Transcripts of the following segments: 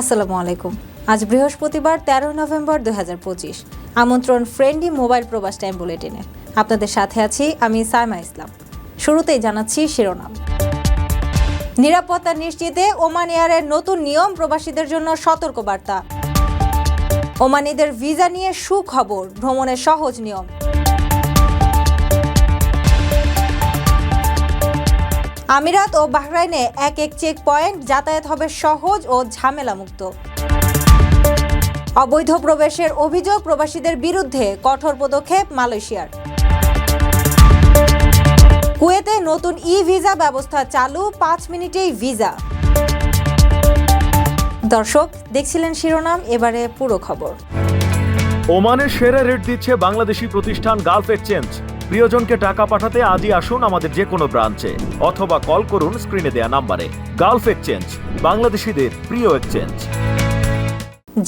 আসসালামু আলাইকুম। আজ বৃহস্পতিবার তেরো নভেম্বর দুই আমন্ত্রণ ফ্রেন্ডলি মোবাইল প্রবাস টাইম বুলেটিনে। আপনাদের সাথে আছি আমি সাইমা ইসলাম। শুরুতেই জানাচ্ছি শিরোনাম। নিরাপত্তা নিশ্চিতে ওমান এয়ারের নতুন নিয়ম, প্রবাসীদের জন্য সতর্কবার্তা। ওমানিদের ভিসা নিয়ে সুখবর, ভ্রমণের সহজ নিয়ম। আমিরাত ও বাহরাইনে এক এক চেক পয়েন্ট যাতায়াত হবে সহজ ও ঝামেলামুক্ত। অবৈধ প্রবেশের অভিযোগ প্রবাসীদের বিরুদ্ধে কঠোর পদক্ষেপ মালয়েশিয়ার। কুয়েতে নতুন ই ভিসা ব্যবস্থা চালু, পাঁচ মিনিটেই ভিসা। দর্শক, দেখছিলেন শিরোনাম, এবারে পুরো খবর। ওমানের সেরা রেট দিচ্ছে বাংলাদেশি প্রতিষ্ঠান গালফ এক্সচেঞ্জ। প্রিয়জনকে টাকা পাঠাতে আজই আসুন আমাদের যে কোনো ব্রাঞ্চে, অথবা কল করুন স্ক্রিনে দেয়া নাম্বারে। গালফ এক্সচেঞ্জ, বাংলাদেশিদের প্রিয় এক্সচেঞ্জ।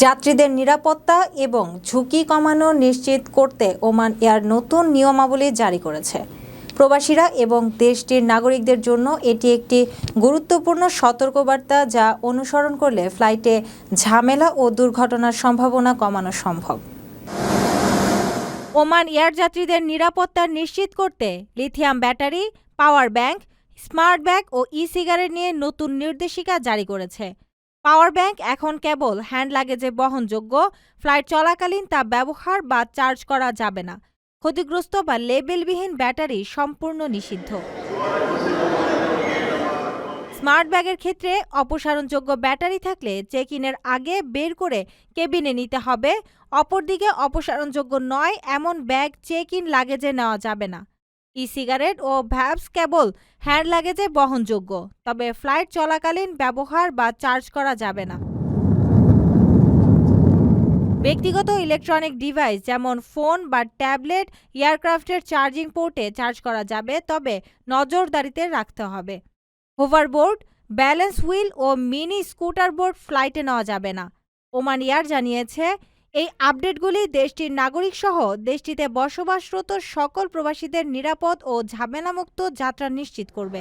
যাত্রীদের নিরাপত্তা এবং ঝুঁকি কমানো নিশ্চিত করতে ওমান এয়ার নতুন নিয়মাবলী জারি করেছে। প্রবাসীরা এবং দেশটির নাগরিকদের জন্য এটি একটি গুরুত্বপূর্ণ সতর্কবার্তা যা অনুসরণ করলে ফ্লাইটে ঝামেলা ও দুর্ঘটনার সম্ভাবনা কমানো সম্ভব। ওমান এয়ার যাত্রীদের নিরাপত্তা নিশ্চিত করতে lithium battery, power bank, smart bag ও ই সিগারেট নিয়ে নতুন নির্দেশিকা জারি করেছে। পাওয়ার ব্যাংক এখন কেবল হ্যান্ড লাগেজে বহনযোগ্য, ফ্লাইট চলাকালীন তা ব্যবহার বা চার্জ করা যাবে না। ক্ষতিগ্রস্ত বা লেবেলবিহীন ব্যাটারি সম্পূর্ণ নিষিদ্ধ। স্মার্ট ব্যাগের ক্ষেত্রে অপসারণযোগ্য ব্যাটারি থাকলে চেক ইনের আগে বের করে কেবিনে নিতে হবে। অপরদিকে অপসারণযোগ্য নয়, এমন ব্যাগ চেক ইন লাগেজে নেওয়া যাবে না। ই সিগারেট ও ভ্যাবস কেবল হ্যান্ড লাগেজে বহনযোগ্য, তবে ফ্লাইট চলাকালীন ব্যবহার বা চার্জ করা যাবে না। ব্যক্তিগত ইলেকট্রনিক ডিভাইস যেমন ফোন বা ট্যাবলেট, এয়ারক্রাফটের চার্জিং পোর্টে চার্জ করা যাবে, তবে নজরদারিতে রাখতে হবে। হোভারবোর্ড, ব্যালেন্স হুইল ও মিনি স্কুটার বোর্ড ফ্লাইটে নেওয়া যাবে না। ওমান এয়ার জানিয়েছে, এই আপডেটগুলি দেশটির নাগরিক সহ দেশটিতে বসবাসরত সকল প্রবাসীদের নিরাপদ ও ঝামেলামুক্ত যাত্রা নিশ্চিত করবে।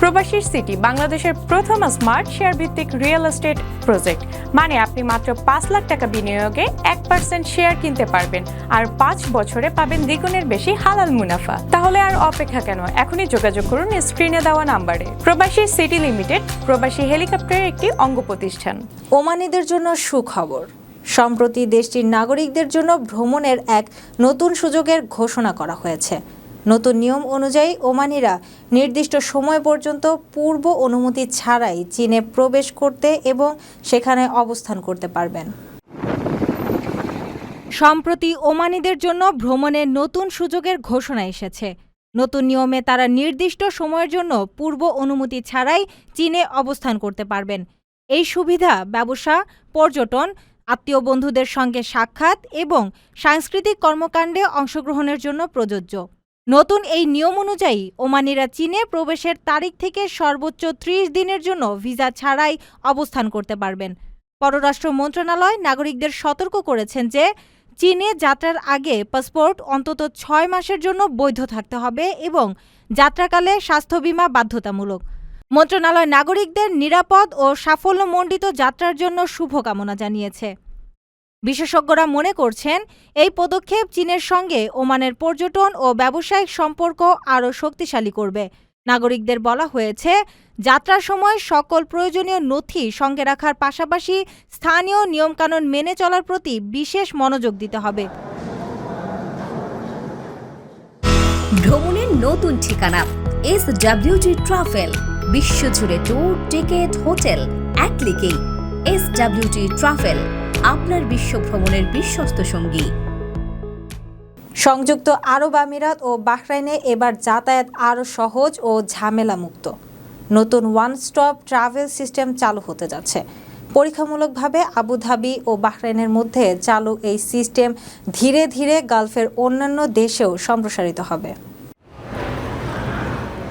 প্রবাসীর সিটি, বাংলাদেশের প্রথম স্মার্ট শেয়ার ভিত্তিক রিয়েল এস্টেট প্রজেক্ট। মানে আপনি মাত্র পাঁচ লাখ টাকা বিনিয়োগে এক পার্সেন্ট শেয়ার কিনতে পারবেন আর পাঁচ বছরে পাবেন দ্বিগুণের বেশি হালাল মুনাফা। তাহলে আর অপেক্ষা কেন? এখনই যোগাযোগ করুন স্ক্রিনে দেওয়া নাম্বারে। প্রবাসী সিটি লিমিটেড, প্রবাসী হেলিকপ্টারের একটি অঙ্গ প্রতিষ্ঠান ওমানিদের জন্য সুখবর। সম্প্রতি দেশটির নাগরিকদের জন্য ভ্রমণের এক নতুন সুযোগের ঘোষণা করা হয়েছে। নতুন নিয়ম অনুযায়ী ওমানিরা নির্দিষ্ট সময় পর্যন্ত পূর্ব অনুমতি ছাড়াই চীনে প্রবেশ করতে এবং সেখানে অবস্থান করতে পারবেন। সম্প্রতি ওমানিদের জন্য ভ্রমণের নতুন সুযোগের ঘোষণা এসেছে। নতুন নিয়মে তারা নির্দিষ্ট সময়ের জন্য পূর্ব অনুমতি ছাড়াই চীনে অবস্থান করতে পারবেন। এই সুবিধা ব্যবসা, পর্যটন, আত্মীয় বন্ধুদের সঙ্গে সাক্ষাৎ এবং সাংস্কৃতিক কর্মকাণ্ডে অংশগ্রহণের জন্য প্রযোজ্য। নতুন এই নিয়ম অনুযায়ী ওমানিরা চীনে প্রবেশের তারিখ থেকে সর্বোচ্চ ত্রিশ দিনের জন্য ভিসা ছাড়াই অবস্থান করতে পারবেন। পররাষ্ট্র মন্ত্রণালয় নাগরিকদের সতর্ক করেছেন যে, চীনে যাত্রার আগে পাসপোর্ট অন্তত ছয় মাসের জন্য বৈধ থাকতে হবে এবং যাত্রাকালে স্বাস্থ্য বীমা বাধ্যতামূলক। মন্ত্রণালয় নাগরিকদের নিরাপদ ও সাফল্যমণ্ডিত যাত্রার জন্য শুভকামনা জানিয়েছে। বিশেষজ্ঞরা মনে করছেন, এই পদক্ষেপ চীনের সঙ্গে ওমানের পর্যটন ও ব্যবসায়িক সম্পর্ক আরও শক্তিশালী করবে। নাগরিকদের বলা হয়েছে, যাত্রার সময় সকল প্রয়োজনীয় নথি সঙ্গে রাখার পাশাপাশি স্থানীয় নিয়মকানুন মেনে চলার প্রতি বিশেষ মনোযোগ দিতে হবে। ভ্রমণের নতুন ঠিকানা এস ডাব্লিউজি ট্রাভেল, বিশ্বজুড়ে ট্যুর টিকেট, হোটেল, এক ক্লিকেই এস ডাব্লিউজি ট্রাভেল। আপনার বিশ্ব ভ্রমণের বিশ্বস্ত সঙ্গী। সংযুক্ত আরব আমিরাত ও বাহরাইনে এবার যাতায়াত আরও সহজ ও ঝামেলামুক্ত। নতুন ওয়ান স্টপ ট্রাভেল সিস্টেম চালু হতে যাচ্ছে। পরীক্ষামূলকভাবে আবুধাবি ও বাহরাইনের মধ্যে চালু এই সিস্টেম ধীরে ধীরে গালফের অন্যান্য দেশেও সম্প্রসারিত হবে।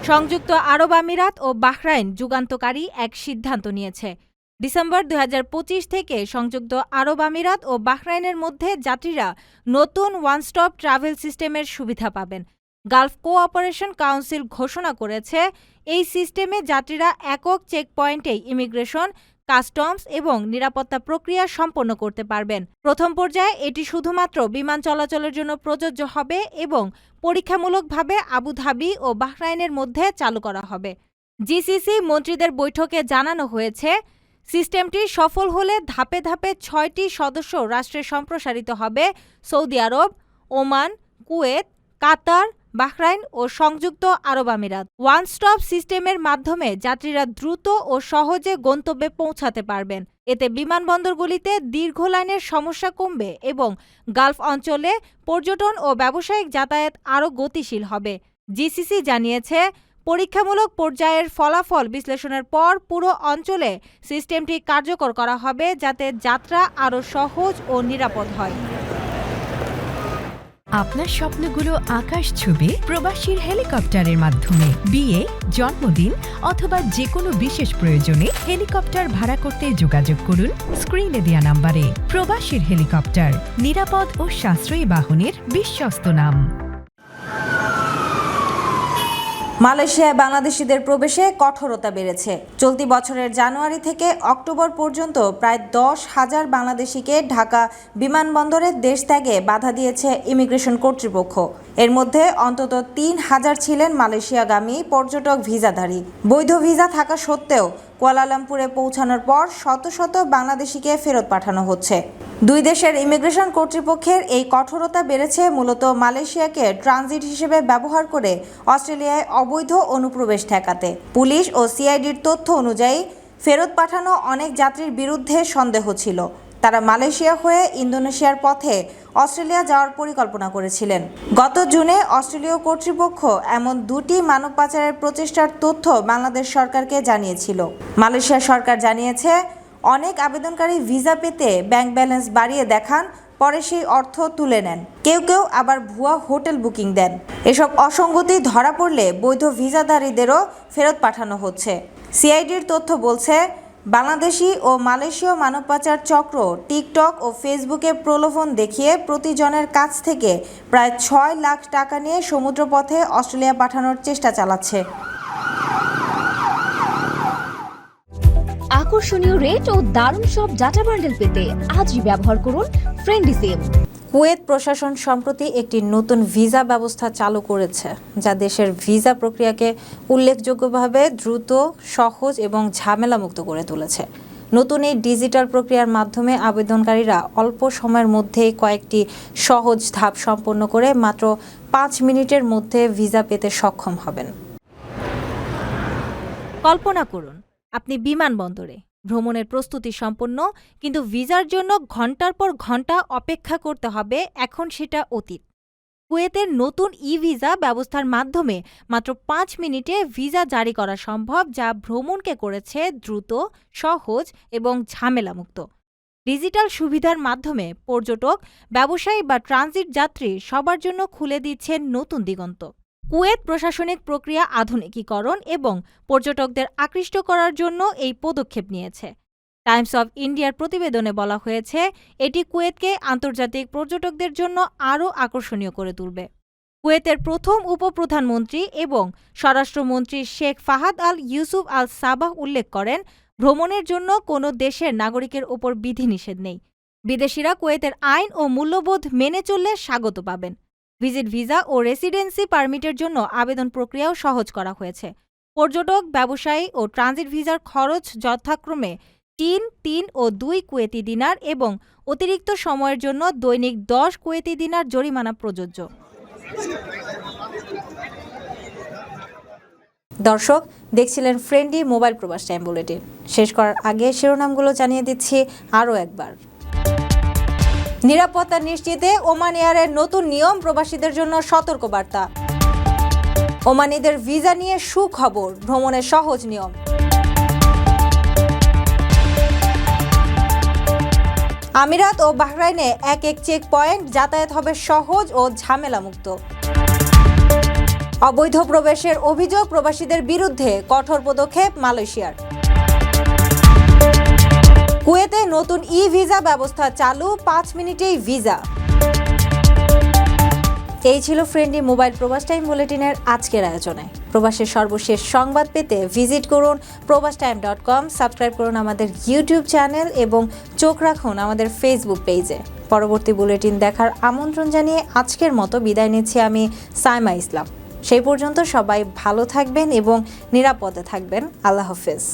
সংযুক্ত আরব আমিরাত ও বাহরাইন যুগান্তকারী এক সিদ্ধান্ত নিয়েছে। ডিসেম্বর দু হাজার পঁচিশ থেকে সংযুক্ত আরব আমিরাত ও বাহরাইনের মধ্যে যাত্রীরা নতুন ওয়ান স্টপ ট্রাভেল সিস্টেমের সুবিধা পাবেন। গালফ কোঅপারেশন কাউন্সিল ঘোষণা করেছে, এই সিস্টেমে যাত্রীরা একক চেকপয়েন্টেই ইমিগ্রেশন, কাস্টমস এবং নিরাপত্তা প্রক্রিয়া সম্পন্ন করতে পারবেন। প্রথম পর্যায়ে এটি শুধুমাত্র বিমান চলাচলের জন্য প্রযোজ্য হবে এবং পরীক্ষামূলকভাবে আবুধাবি ও বাহরাইনের মধ্যে চালু করা হবে। জিসিসি মন্ত্রীদের বৈঠকে জানানো হয়েছে সিস্টেমটি সফল হলে ধাপে ধাপে ছয়টি সদস্য রাষ্ট্রে সম্প্রসারিত হবে। Saudi Arab, Oman, Kuwait, Qatar, Bahrain ও সংযুক্ত আরব আমিরাত। ওয়ান স্টপ সিস্টেমের মাধ্যমে যাত্রীরা দ্রুত ও সহজে গন্তব্যে পৌঁছাতে পারবেন। এতে বিমানবন্দরগুলিতে দীর্ঘ লাইনের সমস্যা কমবে এবং গালফ অঞ্চলে পর্যটন ও ব্যবসায়িক যাতায়াত আরও গতিশীল হবে। জিসিসি জানিয়েছে পরীক্ষামূলক পর্যায়ের ফলাফল বিশ্লেষণের পর পুরো অঞ্চলে সিস্টেমটি কার্যকর করা হবে যাতে যাত্রা আরও সহজ ও নিরাপদ হয়। আপনার স্বপ্নগুলো আকাশ ছুবে প্রবাসীর হেলিকপ্টারের মাধ্যমে। বিয়ে, জন্মদিন অথবা যে কোনো বিশেষ প্রয়োজনে হেলিকপ্টার ভাড়া করতে যোগাযোগ করুন স্ক্রিনে দেয়া নাম্বারে। প্রবাসীর হেলিকপ্টার, নিরাপদ ও সাশ্রয়ী বাহনের বিশ্বস্ত নাম। মালয়েশিয়ায় বাংলাদেশিদের প্রবেশে কঠোরতা বেড়েছে। চলতি বছরের জানুয়ারি থেকে অক্টোবর পর্যন্ত প্রায় দশ হাজার বাংলাদেশিকে ঢাকা বিমানবন্দরের দেশ ত্যাগে বাধা দিয়েছে ইমিগ্রেশন কর্তৃপক্ষ। এর মধ্যে অন্তত তিন হাজার ছিলেন মালয়েশিয়াগামী পর্যটক ভিসাধারী। বৈধ ভিসা থাকা সত্ত্বেও কুয়ালালামপুরে পৌঁছানোর পর শত শত বাংলাদেশিকে ফেরত পাঠানো হচ্ছে। দুই দেশের ইমিগ্রেশন কর্তৃপক্ষের এই কঠোরতা বেড়েছে মূলত মালয়েশিয়াকে ট্রানজিট হিসেবে ব্যবহার করে অস্ট্রেলিয়ায় অবৈধ অনুপ্রবেশ ঠেকাতে। পুলিশ ও সিআইডির তথ্য অনুযায়ী ফেরত পাঠানো অনেক যাত্রীর বিরুদ্ধে সন্দেহ ছিল। তারা মালয়েশিয়া হয়ে ইন্দোনেশিয়ার পথে অস্ট্রেলিয়া যাওয়ার পরিকল্পনা করেছিলেন। গত জুনে অস্ট্রেলীয় কর্তৃপক্ষ এমন দুটি মানব পাচারের প্রচেষ্টার তথ্য বাংলাদেশ সরকারকে জানিয়েছিল। মালয়েশিয়া সরকার জানিয়েছে, অনেক আবেদনকারী ভিসা পেতে ব্যাংক ব্যালেন্স বাড়িয়ে দেখান, পরে সেই অর্থ তুলে নেন। কেউ কেউ আবার ভুয়া হোটেল বুকিং দেন। এসব অসঙ্গতি ধরা পড়লে বৈধ ভিসাধারীদেরও ফেরত পাঠানো হচ্ছে। সিআইডির তথ্য বলছে বাংলাদেশি ও মালয়েশীয় মানব পাচার চক্র টিকটক ও ফেসবুকে প্রলোভন দেখিয়ে প্রতিজনের কাছ থেকে প্রায় ছয় লাখ টাকা নিয়ে সমুদ্রপথে অস্ট্রেলিয়া পাঠানোর চেষ্টা চালাচ্ছে। আকর্ষণীয় রেট ও দারুণ সব ডাটা বান্ডেল পেতে আজই ব্যবহার করুন ফ্রেন্ডি সিম কুয়েত প্রশাসন সম্প্রতি একটি নতুন ভিসা ব্যবস্থা চালু করেছে, যা দেশের ভিসা প্রক্রিয়াকে উল্লেখযোগ্যভাবে দ্রুত, সহজ এবং ঝামেলামুক্ত করে তুলেছে। নতুন এই ডিজিটাল প্রক্রিয়ার মাধ্যমে আবেদনকারীরা অল্প সময়ের মধ্যেই কয়েকটি সহজ ধাপ সম্পন্ন করে মাত্র পাঁচ মিনিটের মধ্যে ভিসা পেতে সক্ষম হবেন। কল্পনা করুন, আপনি বিমানবন্দরে ভ্রমণের প্রস্তুতি সম্পন্ন, কিন্তু ভিসার জন্য ঘণ্টার পর ঘণ্টা অপেক্ষা করতে হবে, এখন সেটা অতীত। কুয়েতের নতুন ই ভিসা ব্যবস্থার মাধ্যমে মাত্র পাঁচ মিনিটে ভিসা জারি করা সম্ভব, যা ভ্রমণকে করেছে দ্রুত, সহজ এবং ঝামেলামুক্ত। ডিজিটাল সুবিধার মাধ্যমে পর্যটক, ব্যবসায়ী বা ট্রানজিট যাত্রী সবার জন্য খুলে দিচ্ছে নতুন দিগন্ত। কুয়েত প্রশাসনিক প্রক্রিয়া আধুনিকীকরণ এবং পর্যটকদের আকৃষ্ট করার জন্য এই পদক্ষেপ নিয়েছে। টাইমস অব ইন্ডিয়ার প্রতিবেদনে বলা হয়েছে, এটি কুয়েতকে আন্তর্জাতিক পর্যটকদের জন্য আরও আকর্ষণীয় করে তুলবে। কুয়েতের প্রথম উপপ্রধানমন্ত্রী এবং স্বরাষ্ট্রমন্ত্রী Sheikh Fahad Al Yousuf Al Sabah উল্লেখ করেন, ভ্রমণের জন্য কোনো দেশের নাগরিকের ওপর বিধিনিষেধ নেই। বিদেশিরা কুয়েতের আইন ও মূল্যবোধ মেনে চললে স্বাগত পাবেন। ভিজিট ভিসা ও রেসিডেন্সি পারমিটের জন্য আবেদন প্রক্রিয়াও সহজ করা হয়েছে। পর্যটক, ব্যবসায়ী ও ট্রানজিট ভিসার খরচ যথাক্রমে তিন তিন ও দুই কুয়েতি দিনার এবং অতিরিক্ত সময়ের জন্য দৈনিক দশ কুয়েতি দিনার জরিমানা প্রযোজ্য। দর্শক, দেখছিলেন friendly mobile Probash time bulletin. শেষ করার আগে শিরোনামগুলো জানিয়ে দিচ্ছি আরও একবার। নিরাপত্তা নিশ্চিতে ওমান এয়ারের নতুন নিয়ম, প্রবাসীদের জন্য সতর্কবার্তা। ওমানিদের ভিসা নিয়ে সুখবর, ভ্রমণের সহজ নিয়ম। আমিরাত ও বাহরাইনে এক এক চেক পয়েন্ট যাতায়াত হবে সহজ ও ঝামেলামুক্ত। অবৈধ প্রবেশের অভিযোগ প্রবাসীদের বিরুদ্ধে, কঠোর পদক্ষেপ মালয়েশিয়ার। কুয়েতে নতুন ই ভিসা ব্যবস্থা চালু, পাঁচ মিনিটেই ভিসা। এই ছিল ফ্রেন্ডলি মোবাইল প্রবাস টাইম বুলেটিনের আজকের আয়োজনে। প্রবাসের সর্বশেষ সংবাদ পেতে ভিজিট করুন প্রবাস টাইম ডট কম, সাবস্ক্রাইব করুন আমাদের ইউটিউব চ্যানেল এবং চোখ রাখুন আমাদের ফেসবুক পেজে পরবর্তী বুলেটিন দেখার আমন্ত্রণ জানিয়ে আজকের মতো বিদায় নিচ্ছি আমি সাইমা ইসলাম। সেই পর্যন্ত সবাই ভালো থাকবেন এবং নিরাপদে থাকবেন। আল্লাহ হাফেজ।